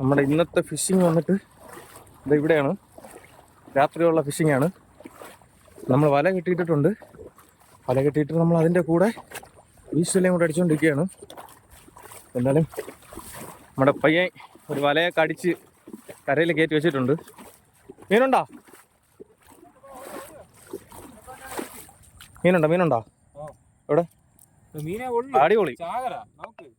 നമ്മുടെ ഇന്നത്തെ ഫിഷിംഗ് വന്നിട്ട് ഇത് ഇവിടെയാണ്. രാത്രിയുള്ള ഫിഷിംഗ് ആണ്. നമ്മൾ വല കെട്ടിയിട്ടിട്ടുണ്ട്. വല കെട്ടിയിട്ട് നമ്മൾ അതിന്റെ കൂടെ വീശലെയും കൂടെ അടിച്ചുകൊണ്ടിരിക്കുകയാണ് എന്നാലും നമ്മുടെ പയ്യൻ ഒരു വലയൊക്കെ കടിച്ച് കരയിൽ കയറ്റി വെച്ചിട്ടുണ്ട്. മീനുണ്ടോ? മീനുണ്ടോ? മീനുണ്ടോ? എവിടെ? മീനെ ഉള്ളു. അടിപൊളി. ചാകര നമുക്ക്.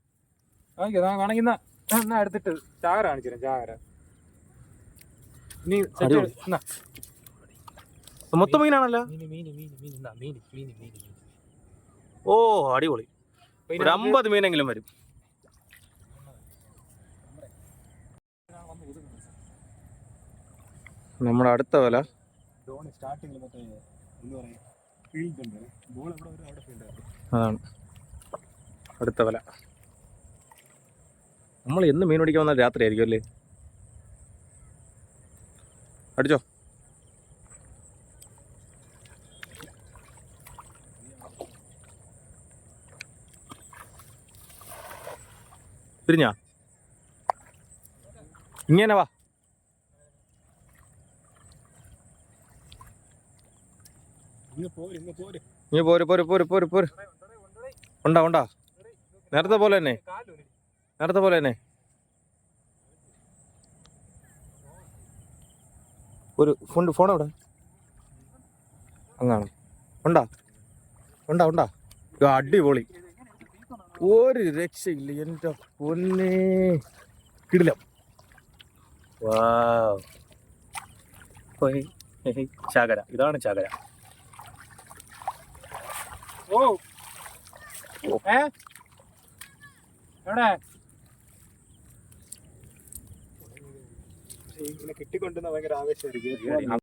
വേണമെങ്കിൽ എന്നാ എടുത്തിട്ട് ചാകര കാണിച്ചു ചാകര. ഇനി. മൊത്തം മീനാണല്ലോ. ഓ അടിപൊളി. ഒരു അമ്പത് മീനെങ്കിലും വരും. നമ്മുടെ അടുത്ത വില. അതാണ്. അടുത്ത വല. നമ്മൾ എന്ന് മീൻ പിടിക്കാൻ വന്നാൽ രാത്രി ആയിരിക്കും അല്ലേ? അടിച്ചോ. പിരിഞ്ഞാ? ഇങ്ങനെ വാ. ഇന്ന് പോര് പോര് പോര് പോര് പോര് പോര്. ഉണ്ടാ ഉണ്ടാ? നേരത്തെ പോലെ തന്നെ. നേരത്തെ പോലെ തന്നെ. ഒരു ഫോൺ ഫോൺ എവിടെ? അങ്ങാണ്. ഉണ്ടാ? ഉണ്ടാ ഉണ്ടാ? അടിപൊളി. ഒരു രക്ഷയില്ല എന്റെ പൊന്നെ. കിടിലം. ചാകര. ഇതാണ് ചാകര. ഓ. ഏ? എവിടെ? ഇങ്ങനെ കിട്ടിക്കൊണ്ടുന്ന ഭയങ്കര ആവേശമായിരിക്കും.